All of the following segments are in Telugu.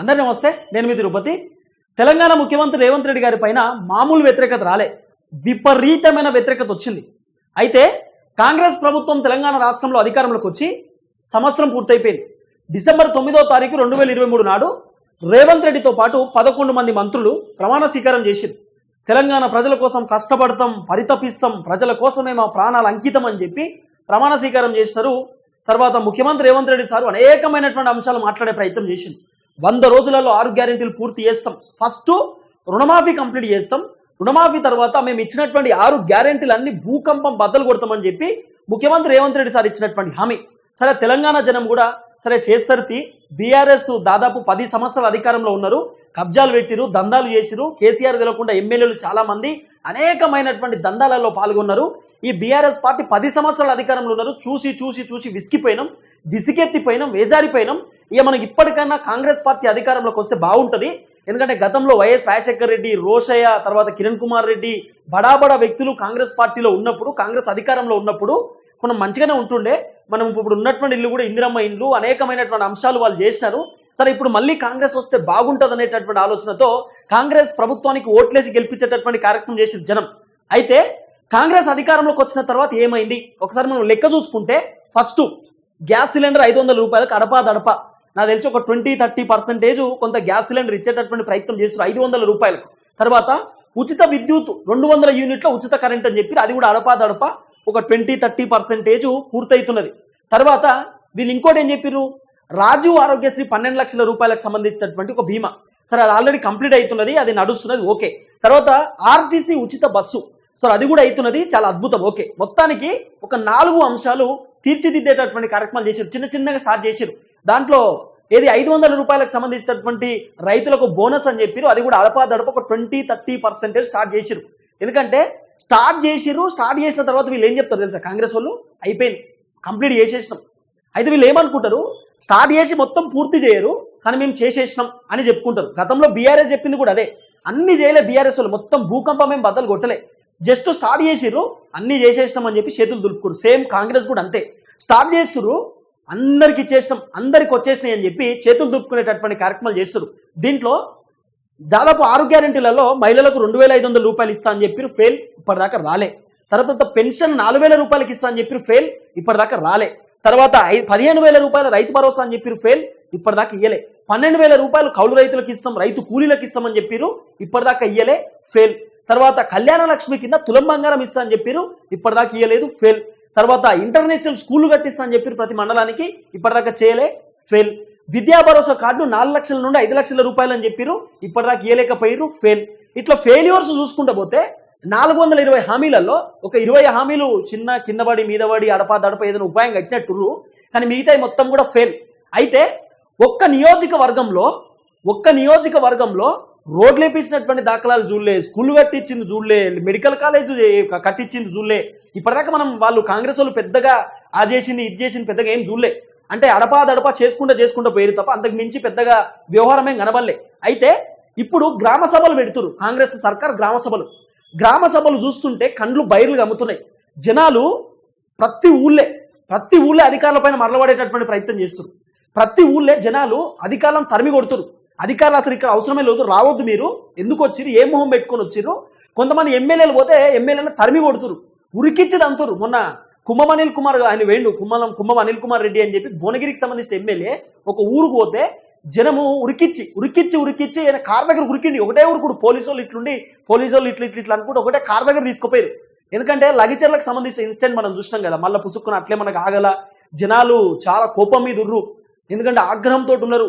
అందరి నమస్తే నేను మీ తిరుపతి. తెలంగాణ ముఖ్యమంత్రి రేవంత్ రెడ్డి గారి పైన మామూలు వ్యతిరేకత రాలే. విపరీతమైన వ్యతిరేకత వచ్చింది. అయితే కాంగ్రెస్ ప్రభుత్వం తెలంగాణ రాష్ట్రంలో అధికారంలోకి వచ్చి సంవత్సరం పూర్తయిపోయింది. డిసెంబర్ తొమ్మిదో తారీఖు రెండు వేల ఇరవై మూడు నాడు రేవంత్ రెడ్డితో పాటు పదకొండు మంది మంత్రులు ప్రమాణ స్వీకారం చేసింది. తెలంగాణ ప్రజల కోసం కష్టపడతాం పరితపిస్తాం ప్రజల కోసమే మా ప్రాణాలు అంకితం అని చెప్పి ప్రమాణ స్వీకారం చేసినారు తర్వాత ముఖ్యమంత్రి రేవంత్ రెడ్డి సారు అనేకమైనటువంటి అంశాలు మాట్లాడే ప్రయత్నం చేసింది. వంద రోజులలో ఆరు గ్యారెంటీలు పూర్తి చేస్తాం. ఫస్ట్ రుణమాఫీ కంప్లీట్ చేస్తాం. రుణమాఫీ తర్వాత మేము ఇచ్చినటువంటి ఆరు గ్యారెంటీలు అన్ని భూకంపం బద్దలు కొడతామని చెప్పి ముఖ్యమంత్రి రేవంత్ రెడ్డి సార్ ఇచ్చినటువంటి హామీ. సరే తెలంగాణ జనం కూడా సరే చేస్తరితి బీఆర్ఎస్ దాదాపు పది సంవత్సరాల అధికారంలో ఉన్నారు. కబ్జాలు పెట్టిరు దందాలు చేసిరు. కేసీఆర్ తెలకుండా ఎమ్మెల్యేలు చాలా మంది అనేకమైనటువంటి దందాలలో పాల్గొన్నారు. ఈ బీఆర్ఎస్ పార్టీ పది సంవత్సరాల అధికారంలో ఉన్నారు. చూసి చూసి చూసి విసిగిపోయినాం. విసిగెత్తిపోయినాం వేజారిపోయినాం ఇక మనకి ఇప్పటికైనా కాంగ్రెస్ పార్టీ అధికారంలోకి వస్తే బాగుంటుంది. ఎందుకంటే గతంలో వైఎస్ రాజశేఖర్ రెడ్డి రోషయ్య తర్వాత కిరణ్ కుమార్ రెడ్డి బడా బడా వ్యక్తులు కాంగ్రెస్ పార్టీలో ఉన్నప్పుడు కాంగ్రెస్ అధికారంలో ఉన్నప్పుడు మనం మంచిగానే ఉంటుండే. మనం ఇప్పుడు ఉన్నటువంటి ఇల్లు కూడా ఇందిరమ్మ ఇండ్లు అనేకమైనటువంటి అంశాలు వాళ్ళు చేసినారు. సరే ఇప్పుడు మళ్ళీ కాంగ్రెస్ వస్తే బాగుంటుంది అనేటటువంటి ఆలోచనతో కాంగ్రెస్ ప్రభుత్వానికి ఓట్లేసి గెలిపించేటటువంటి కార్యక్రమం చేసిన జనం. అయితే కాంగ్రెస్ అధికారంలోకి వచ్చిన తర్వాత ఏమైంది? ఒకసారి మనం లెక్క చూసుకుంటే ఫస్ట్ గ్యాస్ సిలిండర్ ఐదు వందల రూపాయలు కడప దడప. నాకు తెలిసి ఒక ట్వంటీ థర్టీ పర్సెంటేజ్ కొంత గ్యాస్ సిలిండర్ ఇచ్చేటటువంటి ప్రయత్నం చేస్తారు ఐదు వందల రూపాయలకు. తర్వాత ఉచిత విద్యుత్ రెండు వందల యూనిట్ల ఉచిత కరెంట్ అని చెప్పి అది కూడా అడపా దడప ఒక ట్వంటీ థర్టీ పర్సెంటేజ్ పూర్తవుతున్నది తర్వాత వీళ్ళు ఇంకోటి ఏం చెప్పారు రాజీవ్ ఆరోగ్యశ్రీ పన్నెండు లక్షల రూపాయలకు సంబంధించినటువంటి ఒక బీమా. సరే అది ఆల్రెడీ కంప్లీట్ అవుతున్నది అది నడుస్తున్నది ఓకే. తర్వాత ఆర్టీసీ ఉచిత బస్సు. సో అది కూడా అవుతున్నది చాలా అద్భుతం ఓకే. మొత్తానికి ఒక నాలుగు అంశాలు తీర్చిదిద్దేటటువంటి కార్యక్రమాలు చేశారు. చిన్న చిన్నగా స్టార్ట్ చేశారు. దాంట్లో ఏది ఐదు వందల రూపాయలకు సంబంధించినటువంటి రైతులకు బోనస్ అని చెప్పారు. అది కూడా అడపా దడప ఒక ట్వంటీ థర్టీ పర్సెంటేజ్ స్టార్ట్ చేసిరు ఎందుకంటే స్టార్ట్ చేసిరు స్టార్ట్ చేసిన తర్వాత వీళ్ళు ఏం చెప్తారు తెలుసా? కాంగ్రెస్ వాళ్ళు అయిపోయింది. కంప్లీట్ చేసేసినాం. అయితే వీళ్ళు ఏమనుకుంటారు? స్టార్ట్ చేసి మొత్తం పూర్తి చేయరు కానీ మేము చేసేసినాం అని చెప్పుకుంటారు. గతంలో బీఆర్ఎస్ చెప్పింది కూడా అదే. అన్ని చేయలే బీఆర్ఎస్ వాళ్ళు. మొత్తం భూకంపం మేము బద్దలు కొట్టలే. జస్ట్ స్టార్ట్ చేసిర్రు అన్ని చేసేసినాం అని చెప్పి చేతులు దులుపుకోరు సేమ్ కాంగ్రెస్ కూడా అంతే. స్టార్ట్ చేస్తురు అందరికి ఇచ్చేసినాం అందరికి వచ్చేసినాయి అని చెప్పి చేతులు దుప్పుకునేటటువంటి కార్యక్రమాలు చేస్తారు దీంట్లో దాదాపు ఆరు గ్యారంటీలలో మహిళలకు రెండు వేల ఐదు వందల రూపాయలు ఇస్తా అని చెప్పి ఫెయిల్ ఇప్పటిదాకా రాలే. తర్వాత పెన్షన్ నాలుగు వేల రూపాయలకి ఇస్తా అని చెప్పి ఫెయిల్ ఇప్పటిదాకా రాలే. తర్వాత పదిహేను వేల రూపాయల రైతు భరోసా అని చెప్పి ఫెయిల్ ఇప్పటిదాకా ఇయ్యలే. పన్నెండు వేల రూపాయలు కౌలు రైతులకు ఇస్తాం రైతు కూలీలకు ఇస్తామని చెప్పిరు ఇప్పటిదాకా ఇయ్యలే ఫెయిల్. తర్వాత కళ్యాణ లక్ష్మి కింద తులం బంగారం ఇస్తా అని చెప్పిరు ఇప్పటిదాకా ఇయ్యలేదు ఫెయిల్. తర్వాత ఇంటర్నేషనల్ స్కూల్ కట్టిస్తా అని చెప్పి ప్రతి మండలానికి ఇప్పటిదాకా చేయలే ఫెయిల్. విద్యా భరోసా కార్డు నాలుగు లక్షల నుండి ఐదు లక్షల రూపాయలు అని చెప్పిరు ఇప్పటిదాకా ఇయ్యలేకపోయారు ఫెయిల్. ఇట్లా ఫెయిల్యూర్స్ చూసుకుంటా పోతే నాలుగు వందల ఇరవై హామీలలో ఒక ఇరవై హామీలు చిన్న కిందబడి మీదబడి అడపా దడప ఏదైనా ఉపాయం కట్టినట్టుర్రు కానీ మిగతా మొత్తం కూడా ఫెయిల్. అయితే ఒక్క నియోజకవర్గంలో ఒక్క నియోజకవర్గంలో రోడ్లు వేపించినటువంటి దాఖలాలు చూడలే స్కూల్ కట్టించింది చూడలే మెడికల్ కాలేజ్ కట్టించింది చూడలే. ఇప్పటిదాకా మనం వాళ్ళు కాంగ్రెస్ వాళ్ళు పెద్దగా ఆ చేసింది ఇది చేసింది పెద్దగా ఏం చూడలే. అంటే అడపా దడపా చేసుకుంటూ చేసుకుంటూ పోయారు తప్ప అంతకు మించి పెద్దగా వ్యవహారం ఏం కనబడలే. అయితే ఇప్పుడు గ్రామ సభలు పెడుతురు కాంగ్రెస్ సర్కార్ గ్రామ సభలు. గ్రామ సభలు చూస్తుంటే కండ్లు బయర్లు అమ్ముతున్నాయి జనాలు ప్రతి ఊళ్ళే ప్రతి ఊళ్ళే అధికారుల పైన మరలబడేటటువంటి ప్రయత్నం చేస్తున్నారు ప్రతి ఊళ్ళే జనాలు అధికారం తరిమి కొడుతురు అధికారులు అసలు ఇక్కడ అవసరమే లేదు రావద్దు మీరు. ఎందుకు వచ్చిరు ఏ మొహం పెట్టుకొని వచ్చిర్రు? కొంతమంది ఎమ్మెల్యేలు పోతే ఎమ్మెల్యేలను తరిమి కొడుతురు ఉరికిచ్చి దంతురు మొన్న కుంభం అనిల్ కుమార్ ఆయన వేండు కుంభం కుంభం అనిల్ కుమార్ రెడ్డి అని చెప్పి భువనగిరికి సంబంధించిన ఎమ్మెల్యే ఒక ఊరుకు పోతే జనము ఉరికిచ్చి ఉరికిచ్చి ఉరికిచ్చి ఆయన కార్ దగ్గర ఉరికిండి. ఒకటే ఊరుకుడు పోలీసు వాళ్ళు ఇట్లుండి పోలీసు వాళ్ళు ఇట్లా ఇట్లా ఇట్లా అనుకుంటే ఒకటే కార్ దగ్గర తీసుకుపోయారు ఎందుకంటే లగిచర్లకు సంబంధించిన ఇన్సిడెంట్ మనం చూసినాం కదా మళ్ళీ పుసుక్కుని అట్లే మనకు ఆగల జనాలు చాలా కోపం మీద ఉర్రు. ఎందుకంటే ఆగ్రహంతో ఉన్నారు.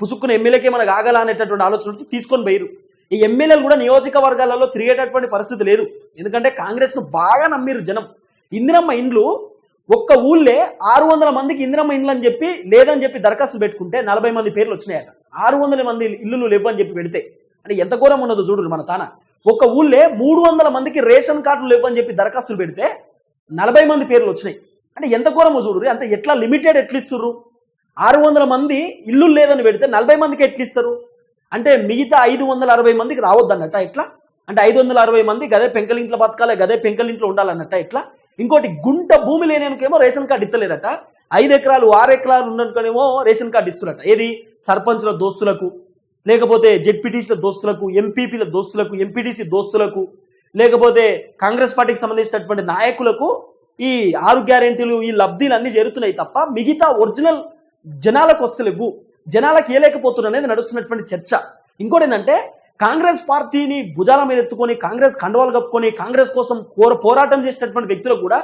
పుసుక్కున ఎమ్మెల్యేకే మనకు ఆగల అనేటటువంటి ఆలోచన తీసుకొని పోయారు ఈ ఎమ్మెల్యేలు కూడా నియోజకవర్గాలలో తిరిగేటటువంటి పరిస్థితి లేదు. ఎందుకంటే కాంగ్రెస్ను బాగా నమ్మిరు జనం. ఇందిరమ్మ ఇండ్లు ఒక్క ఊళ్ళే ఆరు వందల మందికి ఇందిరమ్మ ఇండ్లు అని చెప్పి లేదని చెప్పి దరఖాస్తులు పెట్టుకుంటే నలభై మంది పేర్లు వచ్చినాయట. ఆరు వందల మంది ఇల్లులు లేవని చెప్పి పెడితే. అంటే ఎంత ఘోరం ఉన్నదో చూడు మన తాన. ఒక ఊళ్ళే మూడు వందల మందికి రేషన్ కార్డులు లేవని చెప్పి దరఖాస్తులు పెడితే నలభై మంది పేర్లు వచ్చినాయి. అంటే ఎంత ఘోరమో చూడు అంత ఎట్లా లిమిటెడ్ ఎట్లా ఇస్తుర్రు? ఆరు వందల మంది ఇల్లు లేదని పెడితే నలభై మందికి ఎట్లిస్తారు? అంటే మిగతా ఐదు వందల అరవై మందికి రావద్దన్నట్ట ఎట్లా? అంటే ఐదు వందల అరవై మంది గదే పెంకలింట్లో బతకాలి గదే పెంకలింట్లో ఉండాలన్నట్ట ఎట్లా? ఇంకోటి గుంట భూమి లేనికేమో రేషన్ కార్డు ఇస్తలేరట ఐదు ఎకరాలు ఆరు ఎకరాలు ఉన్నకనేమో రేషన్ కార్డు ఇస్తున్నట ఏది? సర్పంచ్ల దోస్తులకు లేకపోతే జెడ్పీటీసీల దోస్తులకు ఎంపీపీల దోస్తులకు ఎంపీటీసీ దోస్తులకు లేకపోతే కాంగ్రెస్ పార్టీకి సంబంధించినటువంటి నాయకులకు ఈ ఆరు గ్యారెంటీలు ఈ లబ్ధిలు అన్ని జరుగుతున్నాయి తప్ప మిగతా ఒరిజినల్ జనాలకు వస్తలేవు. జనాలకు ఏలేకపోతున్నా అనేది నడుస్తున్నటువంటి చర్చ. ఇంకోటి ఏంటంటే కాంగ్రెస్ పార్టీని భుజాల మీద ఎత్తుకొని కాంగ్రెస్ కండవాలు కప్పుకొని కాంగ్రెస్ కోసం కోర పోరాటం చేసినటువంటి వ్యక్తులకు కూడా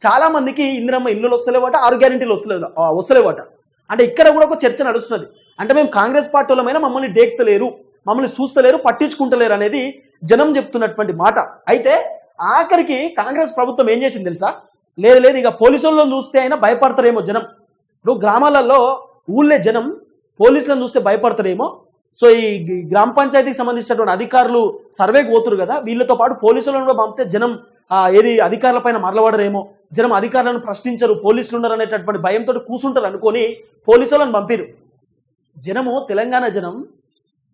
చాలా మందికి ఇందిరమ్మ ఇల్లులు వస్తలేవట ఆరు గ్యారెంటీలు వస్తలేదు ఆ, వస్తలేవట. అంటే ఇక్కడ కూడా ఒక చర్చ నడుస్తుంది అంటే మేము కాంగ్రెస్ పార్టీ వాళ్ళమైనా మమ్మల్ని డేక్తలేరు మమ్మల్ని చూస్తలేరు పట్టించుకుంటలేరు అనేది జనం చెప్తున్నటువంటి మాట. అయితే ఆఖరికి కాంగ్రెస్ ప్రభుత్వం ఏం చేసింది తెలుసా? లేదు లేదు ఇక పోలీసుల్లో చూస్తే అయినా భయపడతారేమో జనం. ఇప్పుడు గ్రామాలలో ఊళ్ళే జనం పోలీసులను చూస్తే భయపడతారేమో. సో ఈ గ్రామ పంచాయతీకి సంబంధించినటువంటి అధికారులు సర్వేకి పోతురు కదా వీళ్ళతో పాటు పోలీసులను కూడా పంపితే జనం ఏది అధికారుల పైన మరలబడరేమో. జనం అధికారులను ప్రశ్నించరు పోలీసులు ఉన్నారు అనేటటువంటి భయంతో కూర్చుంటారు అనుకొని పోలీసులను పంపిరు జనము తెలంగాణ జనం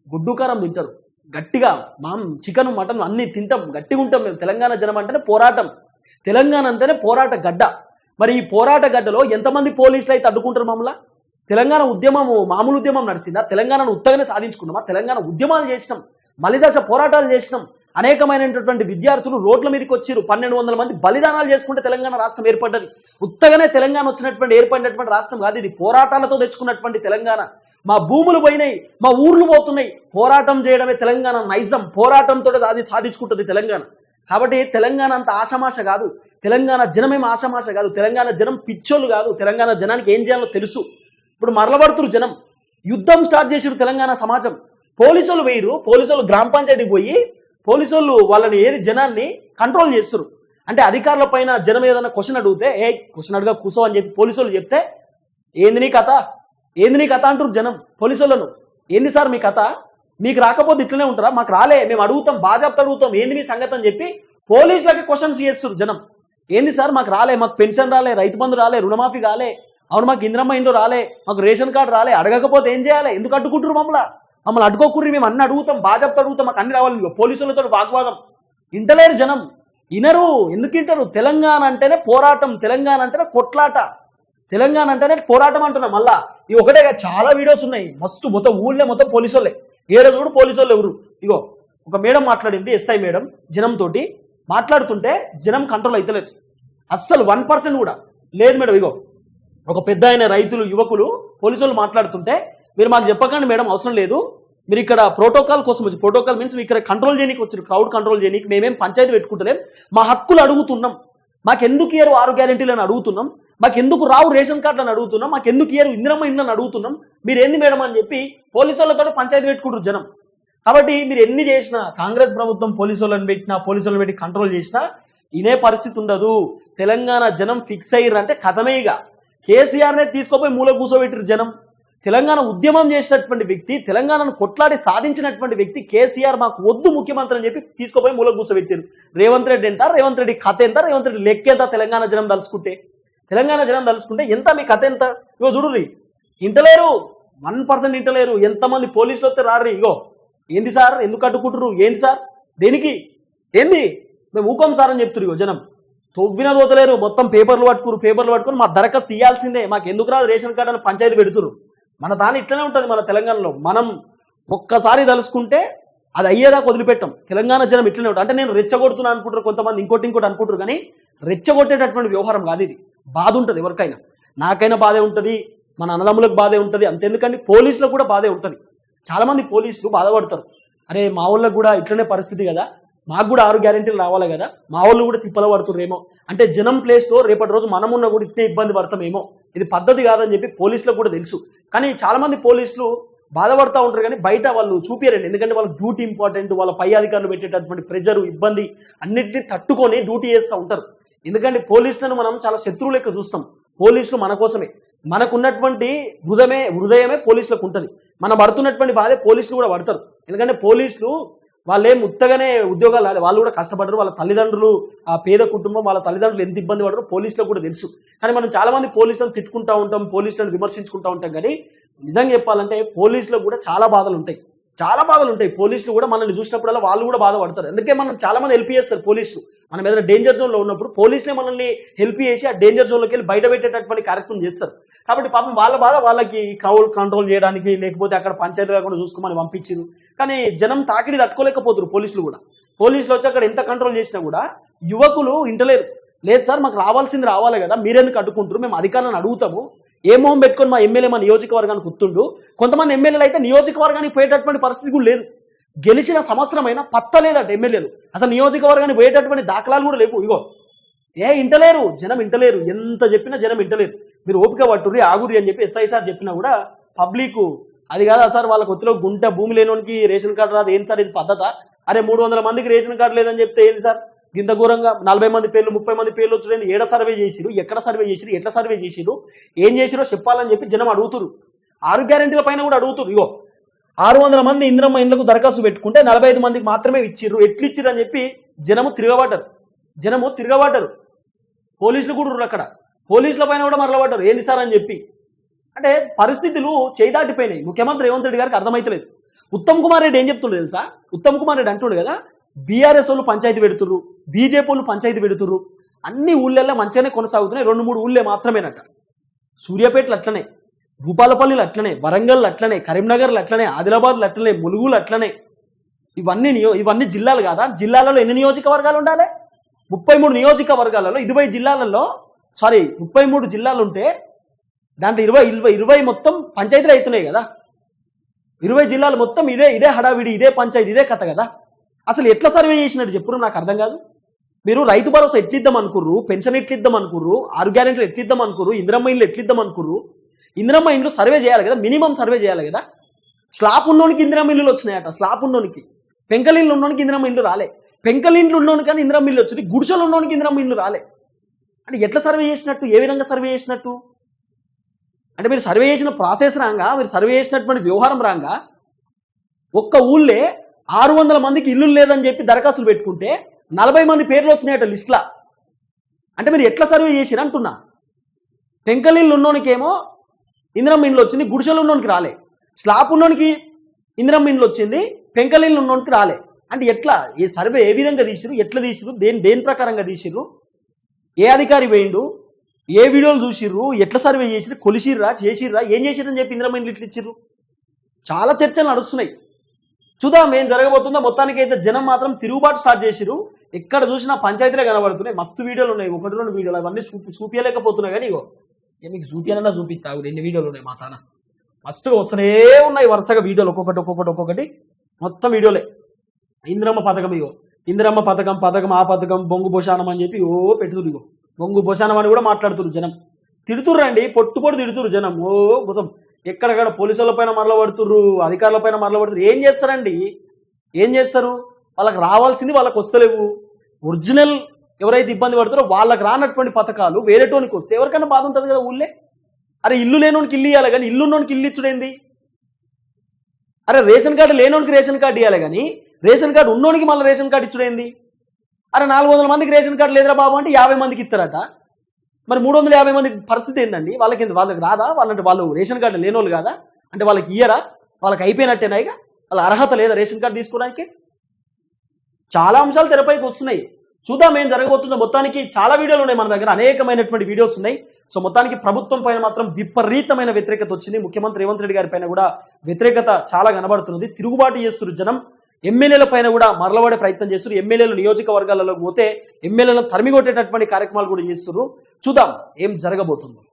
గుడ్డు కారం తింటారు. గట్టిగా మాం చికెన్ మటన్ అన్ని తింటాం గట్టిగా ఉంటాం మేము. తెలంగాణ జనం అంటేనే పోరాటం. తెలంగాణ అంటేనే పోరాట గడ్డ. మరి ఈ పోరాట గడ్డలో ఎంతమంది పోలీసులు అయితే అడ్డుకుంటారు మమ్మల్ని? తెలంగాణ ఉద్యమము మామూలు ఉద్యమం నడిచిందా? తెలంగాణను ఉత్తగానే సాధించుకున్నామా? తెలంగాణ ఉద్యమాలు చేసినాం మలిదశ పోరాటాలు చేసినాం. అనేకమైనటువంటి విద్యార్థులు రోడ్ల మీదకి వచ్చిరు. పన్నెండు వందల మంది బలిదానాలు చేసుకుంటే తెలంగాణ రాష్ట్రం ఏర్పడ్డది. ఉత్తగానే తెలంగాణ వచ్చినటువంటి ఏర్పడినటువంటి రాష్ట్రం కాదు ఇది. పోరాటాలతో తెచ్చుకున్నటువంటి తెలంగాణ. మా భూములు పోయినాయి మా ఊర్లు పోతున్నాయి. పోరాటం చేయడమే తెలంగాణ నైజం. పోరాటంతో అది సాధించుకుంటుంది తెలంగాణ. కాబట్టి తెలంగాణ అంత ఆషమాష కాదు. తెలంగాణ జనమేం ఆషమాష కాదు తెలంగాణ జనం పిచ్చోళ్ళు కాదు తెలంగాణ జనానికి ఏం చేయాలో తెలుసు. ఇప్పుడు మరలబడుతురు జనం. యుద్ధం స్టార్ట్ చేసిరు తెలంగాణ సమాజం. పోలీసులు వేయరు పోలీసులు గ్రామ పంచాయతీకి పోయి పోలీసులు వాళ్ళని ఏది జనాన్ని కంట్రోల్ చేస్తారు అంటే అధికారుల పైన జనం ఏదైనా క్వశ్చన్ అడిగితే ఏ క్వశ్చన్ అడగా కూసో అని చెప్పి పోలీసులు చెప్తే ఏంది నీ కథ? ఏంది నీ కథ? అంటారు జనం పోలీసులను ఏంది సార్ మీ కథ? మీకు రాకపోతే ఇట్లనే ఉంటారా మాకు రాలే మేము అడుగుతాం బాజాప్త అడుగుతాం ఏంది మీ సంగతి? అని చెప్పి పోలీసులకి క్వశ్చన్స్ చేస్తారు జనం. ఏంది సార్? మాకు రాలే మాకు పెన్షన్ రాలే రైతు బంధు రాలే రుణమాఫీ కాలే. అవును మాకు ఇంద్రమ్మ ఇందో రాలే మాకు రేషన్ కార్డు రాలే అడగకపోతే ఏం చేయాలి? ఎందుకు అడ్డుకుంటారు మమ్మల్ని? మమ్మల్ని అడ్డుకోకుర్రి మేము అన్ని అడుగుతాం బాజాప్త అడుగుతాం మాకు అన్ని రావాలి పోలీసులతో వాగ్వాదం. ఇంటలేరు జనం. ఇనరు. ఎందుకు ఇంటారు? తెలంగాణ అంటేనే పోరాటం తెలంగాణ అంటేనే కొట్లాట. తెలంగాణ అంటేనే పోరాటం అంటున్నాం మళ్ళా. ఈ ఒకటే చాలా వీడియోస్ ఉన్నాయి. మస్తు మొత్తం ఊళ్ళే మొత్తం పోలీసు వాళ్ళే ఏడ కూడా పోలీసు వాళ్ళు ఎవరు? ఇగో ఒక మేడం మాట్లాడింది ఎస్ఐ మేడం జనంతోటి. మాట్లాడుతుంటే జనం కంట్రోల్ అవుతలేదు అస్సలు వన్ పర్సెంట్ కూడా. లేదు మేడం ఇగో. ఒక పెద్ద ఆయన రైతులు యువకులు పోలీసులు వాళ్ళు మాట్లాడుతుంటే మీరు మాకు చెప్పకండి మేడం అవసరం లేదు. మీరు ఇక్కడ ప్రోటోకాల్ కోసం వచ్చి ప్రోటోకాల్ మీన్స్ ఇక్కడ కంట్రోల్ చేయడానికి వచ్చారు క్రౌడ్ కంట్రోల్ చేయడానికి మేమేం పంచాయతీ పెట్టుకుంటలేం. మా హక్కులు అడుగుతున్నాం. మాకెందుకు ఇయరు ఆరు గ్యారెంటీలు అని అడుగుతున్నాం? మాకెందుకు రావు రేషన్ కార్డు అని అడుగుతున్నాం మాకెందుకు ఇయరు ఇందిరమ్మ ఇండ్లు అడుగుతున్నాం? మీరు ఏంది మేడం అని చెప్పి పోలీసు వాళ్ళతో పంచాయతీ పెట్టుకుంటారు జనం. కాబట్టి మీరు ఎన్ని చేసినా కాంగ్రెస్ ప్రభుత్వం పోలీసు వాళ్ళని పెట్టినా పోలీసు వాళ్ళని పెట్టి కంట్రోల్ చేసినా ఇనే పరిస్థితి ఉండదు. తెలంగాణ జనం ఫిక్స్ అయ్యారు అంటే కథమేగా కేసీఆర్నే తీసుకోపోయి మూల కూర్చోబెట్టారు జనం. తెలంగాణ ఉద్యమం చేసినటువంటి వ్యక్తి తెలంగాణను కొట్లాడి సాధించినటువంటి వ్యక్తి కేసీఆర్ మాకు వద్దు ముఖ్యమంత్రి అని చెప్పి తీసుకుపోయి మూల కూర్చోబెట్టారు రేవంత్ రెడ్డి ఎంత? రేవంత్ రెడ్డి కథ ఎంత? రేవంత్ రెడ్డి లెక్క ఎంత? తెలంగాణ జనం తలుసుకుంటే. తెలంగాణ జనం తలుసుకుంటే ఎంత? మీ కథ ఎంత? ఇగో చూడుర్రి. ఇంటలేరు. వన్ పర్సెంట్ ఇంటలేరు. ఎంతమంది పోలీసులు వస్తే రారు ఇగో. ఏంది సార్? ఎందుకు అడ్డుకుంటారు ఏంది సార్? దేనికి? ఏంది? మేము ఊకోం సార్ అని చెప్తున్నారు జనం. తొవ్విన దోతలేరు మొత్తం పేపర్లు పట్టుకురు పేపర్లు పట్టుకుని మా దరఖాస్తు తీయాల్సిందే. మాకు ఎందుకు రాదు రేషన్ కార్డు అని పంచాయతీ పెడుతురు మన దాని ఇట్లనే ఉంటుంది మన తెలంగాణలో. మనం ఒక్కసారి తలుసుకుంటే అది అయ్యేదాకా వదిలిపెట్టాం. తెలంగాణ జనం ఇట్లనే ఉంటుంది. అంటే నేను రెచ్చగొడుతున్నా అనుకుంటారు కొంతమంది ఇంకోటి ఇంకోటి అనుకుంటారు కానీ రెచ్చగొట్టేటటువంటి వ్యవహారం కాదు ఇది. బాధ ఉంటుంది ఎవరికైనా. నాకైనా బాధే ఉంటుంది మన అన్నదమ్ములకు బాధే ఉంటుంది. అంతెందుకండి పోలీసులకు కూడా బాధే ఉంటుంది. చాలా మంది పోలీసులు బాధపడతారు. అరే మా వాళ్ళకు కూడా ఇట్లనే పరిస్థితి కదా. మాకు కూడా ఆరు గ్యారెంటీలు రావాలి కదా. మా వాళ్ళు కూడా తిప్పల పడుతుర్రేమో అంటే జనం ప్లేస్లో రేపటి రోజు మనమున్న కూడా ఇట్టే ఇబ్బంది పడతామేమో. ఇది పద్ధతి కాదని చెప్పి పోలీసులకు కూడా తెలుసు. కానీ చాలా మంది పోలీసులు బాధపడతా ఉంటారు కానీ బయట వాళ్ళు చూపియరండి ఎందుకంటే వాళ్ళ డ్యూటీ ఇంపార్టెంట్ వాళ్ళ పై అధికారులు పెట్టేటటువంటి ప్రెజర్ ఇబ్బంది అన్నిటిని తట్టుకొని డ్యూటీ చేస్తూ ఉంటారు. ఎందుకంటే పోలీసులను మనం చాలా శత్రువులు చూస్తాం. పోలీసులు మన కోసమే. మనకున్నటువంటి హృదయమే హృదయమే పోలీసులకు ఉంటుంది. మనం పడుతున్నటువంటి బాధే పోలీసులు కూడా పడతారు. ఎందుకంటే పోలీసులు వాళ్ళేం ఉత్తగానే ఉద్యోగాలు రాలేదు వాళ్ళు కూడా కష్టపడరు వాళ్ళ తల్లిదండ్రులు ఆ పేద కుటుంబం వాళ్ళ తల్లిదండ్రులు ఎంత ఇబ్బంది పడరు పోలీసులకు కూడా తెలుసు. కానీ మనం చాలా మంది పోలీసులను తిట్టుకుంటా ఉంటాం పోలీసులను విమర్శించుకుంటా ఉంటాం. కానీ నిజంగా చెప్పాలంటే పోలీసులకు కూడా చాలా బాధలు ఉంటాయి. చాలా బాధలు ఉంటాయి. పోలీసులు కూడా మనల్ని చూసినప్పుడల్లా వాళ్ళు కూడా బాధపడతారు. అందుకే మనం చాలా మంది హెల్ప్ చేస్తారు పోలీసులు. మనం ఏదైనా డేంజర్ జోన్లో ఉన్నప్పుడు పోలీసులే మనల్ని హెల్ప్ చేసి ఆ డేంజర్ జోన్లోకి వెళ్ళి బయట పెట్టేటటువంటి కార్యక్రమం చేస్తారు. కాబట్టి పాపం వాళ్ళ బాధ వాళ్ళకి క్రౌడ్ కంట్రోల్ చేయడానికి లేకపోతే అక్కడ పంచాయతీ కాకుండా చూసుకోమని పంపించారు. కానీ జనం తాకిడి తట్టుకోలేకపోతారు పోలీసులు కూడా. పోలీసులు వచ్చి అక్కడ ఎంత కంట్రోల్ చేసినా కూడా యువకులు ఇంటలేరు. లేదు సార్ మాకు రావాల్సింది రావాలి కదా మీరెందుకు అడ్డుకుంటారు మేము అధికారులను అడుగుతాము. ఏ మొహం పెట్టుకొని మా ఎమ్మెల్యే మా నియోజకవర్గానికి గుర్తుండు కొంతమంది ఎమ్మెల్యేలు అయితే నియోజకవర్గానికి పోయేటటువంటి పరిస్థితి కూడా లేదు. గెలిచిన సంవత్సరమైనా పత్తలేదట ఎమ్మెల్యేలు. అసలు నియోజకవర్గాన్ని పోయేటటువంటి దాఖలాలు కూడా లేవు. ఇగో ఏ ఇంటలేరు జనం ఇంటలేరు. ఎంత చెప్పినా జనం ఇంటలేరు. మీరు ఓపిక పట్టుర్రి ఆగురి అని చెప్పి ఎస్ఐ సార్ చెప్పినా కూడా పబ్లిక్ అది కాదా సార్ వాళ్ళ కొత్తలో గుంట భూమి లేనోనికి రేషన్ కార్డు రాదు. ఏంటి సార్ ఇది పద్ధత? అరే మూడు వందల మందికి రేషన్ కార్డు లేదని చెప్తే ఏంటి సార్? ఇంత ఘోరంగా నలభై మంది పేర్లు ముప్పై మంది పేర్లు వచ్చింది ఏడ సర్వే చేసిరు ఎక్కడ సర్వే చేసిరు ఎట్లా సర్వే చేసిరు ఏం చేసిరో చెప్పాలని చెప్పి జనం అడుగుతురు ఆరు గ్యారెంటీల పైన కూడా అడుగుతురు ఇగో ఆరు వందల మంది ఇంద్రమ్మ ఇండ్లకు దరఖాస్తు పెట్టుకుంటే నలభై ఐదు మందికి మాత్రమే ఇచ్చిర్రు. ఎట్లు ఇచ్చిర్రు అని చెప్పి జనము తిరగబడ్డరు. జనము తిరగబడ్డరు. పోలీసులు కూడా అక్కడ. పోలీసుల పైన కూడా మరలబడ్డారు. ఏంది సార్ అని చెప్పి. అంటే పరిస్థితులు చేదాటిపోయినాయి. ముఖ్యమంత్రి రేవంత్ రెడ్డి గారికి అర్థమైతలేదు. ఉత్తమ్ కుమార్ రెడ్డి ఏం చెప్తుండే తెలుసా? ఉత్తమ్ కుమార్ రెడ్డి అంటుండే కదా బీఆర్ఎస్ వాళ్ళు పంచాయతీ పెడుతుర్రు బీజేపీ వాళ్ళు పంచాయతీ పెడుతుర్రు. అన్ని ఊళ్ళల్లో మంచిగానే కొనసాగుతున్నాయి. రెండు మూడు ఊళ్ళే మాత్రమేనట. సూర్యాపేటలు అట్లనే. భూపాలపల్లిలు అట్లనే వరంగల్ అట్లనే కరీంనగర్లు అట్లనే ఆదిలాబాద్లు అట్లనే ములుగులు అట్లనే. ఇవన్నీ నియో ఇవన్నీ జిల్లాలు కాదా? జిల్లాలలో ఎన్ని నియోజకవర్గాలు ఉండాలి? ముప్పై మూడు నియోజకవర్గాలలో ఇరవై జిల్లాలలో సారీ ముప్పై మూడు జిల్లాలు ఉంటే దాంట్లో ఇరవై ఇరవై ఇరవై మొత్తం పంచాయతీలు అవుతున్నాయి కదా? ఇరవై జిల్లాలు మొత్తం ఇదే ఇదే హడావిడి ఇదే పంచాయతీ ఇదే కథ కదా? అసలు ఎట్లా సర్వే చేసినట్టు చెప్పుడు నాకు అర్థం కాదు. మీరు రైతు భరోసా ఎట్లిద్దాం అనుకుర్రు? పెన్షన్ ఎట్లిద్దాం అనుకుర్రు? ఆరు గ్యారెంటీలు ఎట్లిద్దాం అనుకుర్రు? ఇందిరమ్మ ఇల్లు ఎట్లిద్దాం అనుకుర్రు? ఇందిరమ్మ ఇండ్లు సర్వే చేయాలి కదా మినిమం సర్వే చేయాలి కదా. స్లాప్ ఉన్నోనికి ఇందిరమ్మ ఇల్లులు వచ్చినాయట స్లాప్ ఉన్నోనికి. పెంకల ఇల్లు ఉన్నోనికి ఇందిరమ్మ ఇల్లు రాలే. పెంకల ఇండ్లు ఉన్నోనికి కానీ ఇందిరమ్మ ఇల్లు వచ్చింది గుడిసెలు ఉన్నోనికి ఇందిరమ్మ ఇండ్లు రాలే. అంటే ఎట్లా సర్వే చేసినట్టు ఏ విధంగా సర్వే చేసినట్టు? అంటే మీరు సర్వే చేసిన ప్రాసెస్ రాంగా మీరు సర్వే చేసినటువంటి వ్యవహారం రాగా ఒక్క ఊళ్ళే ఆరు వందల మందికి ఇల్లు లేదని చెప్పి దరఖాస్తులు పెట్టుకుంటే నలభై మంది పేర్లు వచ్చినాయట లిస్ట్లా. అంటే మీరు ఎట్లా సర్వే చేసిరు అంటున్నా. పెంకలిల్లు ఉన్నోనికేమో ఇందిరమ్మ ఇండ్లు వచ్చింది గుడిసెలు ఉన్నోనికి రాలే. స్లాప్ ఉన్నోనికి ఇందిరమ్మ ఇండ్లు వచ్చింది పెంకలిల్లు ఉన్నోనికి రాలే. అంటే ఎట్లా? ఏ సర్వే ఏ విధంగా తీసిరు ఎట్లా తీసిరు దేని దేని ప్రకారంగా తీసిర్రు? ఏ అధికారి పోయిండు? ఏ వీడియోలు చూసిర్రు? ఎట్లా సర్వే చేసిరు కొలిసిర్రా? చేసిర్రా? ఏం చేసిరని చెప్పి ఇందిరమ్మ ఇండ్లు ఇట్లా ఇచ్చిర్రు? చాలా చర్చలు నడుస్తున్నాయి. చూద్దాం ఏం జరగబోతుందో. మొత్తానికి అయితే జనం మాత్రం తిరుగుబాటు స్టార్ట్ చేసిరు ఎక్కడ చూసినా పంచాయతీలే కనబడుతున్నాయి. మస్తు వీడియోలు ఉన్నాయి. ఒకటి రెండు వీడియోలు అవన్నీ చూపి చూపించలేకపోతున్నాయి కానీ ఇగో. మీకు చూపించాలన్నా చూపిస్తావు ఎన్ని వీడియోలు ఉన్నాయి మా తాన. మస్తుగా వస్తూనే ఉన్నాయి వరుసగా వీడియోలు. ఒక్కొక్కటి ఒక్కొక్కటి ఒక్కొక్కటి. మొత్తం వీడియోలే. ఇందిరమ్మ పథకం ఇగో. ఇందిరమ్మ పథకం పథకం ఆ పథకం బొంగు భోషానం అని చెప్పి ఓ పెట్టుదురు ఇగో. బొంగు భోషానం అని కూడా మాట్లాడుతున్నారు జనం. తిడుతుర్రండి పొట్టు పొట్టు తిడుతురు జనం. ఓ గుతం ఎక్కడెక్కడ పోలీసుల పైన మరల పడుతుర్రు అధికారుల పైన మరల పడుతురు ఏం చేస్తారండి? ఏం చేస్తారు? వాళ్ళకి రావాల్సింది వాళ్ళకి వస్తలేవు. ఒరిజినల్ ఎవరైతే ఇబ్బంది పడుతారో వాళ్ళకి రానటువంటి పథకాలు వేరేటోనికి వస్తే ఎవరికైనా బాధ ఉంటుంది కదా ఊళ్ళే? అరే ఇల్లు లేనోనికి ఇల్లు ఇవ్వాలి కానీ ఇల్లు ఉన్నోనికి ఇల్లు ఇచ్చుడేంది అరే రేషన్ కార్డు లేనోనికి రేషన్ కార్డు ఇవ్వాలి కానీ రేషన్ కార్డు ఉన్నోనికి మళ్ళీ రేషన్ కార్డు ఇచ్చుడేంది అరే నాలుగు వందల మందికి రేషన్ కార్డు లేదురా బాబు అంటే యాభై మందికి ఇస్తారట. మరి మూడు వందల యాభై మంది పరిస్థితి ఏంటండి వాళ్ళకి వాళ్ళకి రాదా? వాళ్ళంటే వాళ్ళు రేషన్ కార్డు లేనోళ్ళు కాదా? అంటే వాళ్ళకి ఇయ్యరా? వాళ్ళకి అయిపోయినట్టేనా ఇక? వాళ్ళ అర్హత లేదా రేషన్ కార్డు తీసుకోవడానికి? చాలా అంశాలు తెరపైకి వస్తున్నాయి. చూద్దాం ఏం జరగబోతుందో. మొత్తానికి చాలా వీడియోలు ఉన్నాయి మన దగ్గర అనేకమైనటువంటి వీడియోస్ ఉన్నాయి. సో మొత్తానికి ప్రభుత్వం పైన మాత్రం విపరీతమైన వ్యతిరేకత వచ్చింది. ముఖ్యమంత్రి రేవంత్ రెడ్డి గారి పైన కూడా వ్యతిరేకత చాలా కనబడుతున్నది. తిరుగుబాటు చేస్తున్నారు జనం. ఎమ్మెల్యేల పైన కూడా మరలవాడే ప్రయత్నం చేస్తున్నారు. ఎమ్మెల్యేలు నియోజకవర్గాలలో పోతే ఎమ్మెల్యేలను తరిమికొట్టేటటువంటి కార్యక్రమాలు కూడా చేస్తున్నారు. చూద్దాం ఏం జరగబోతుందో.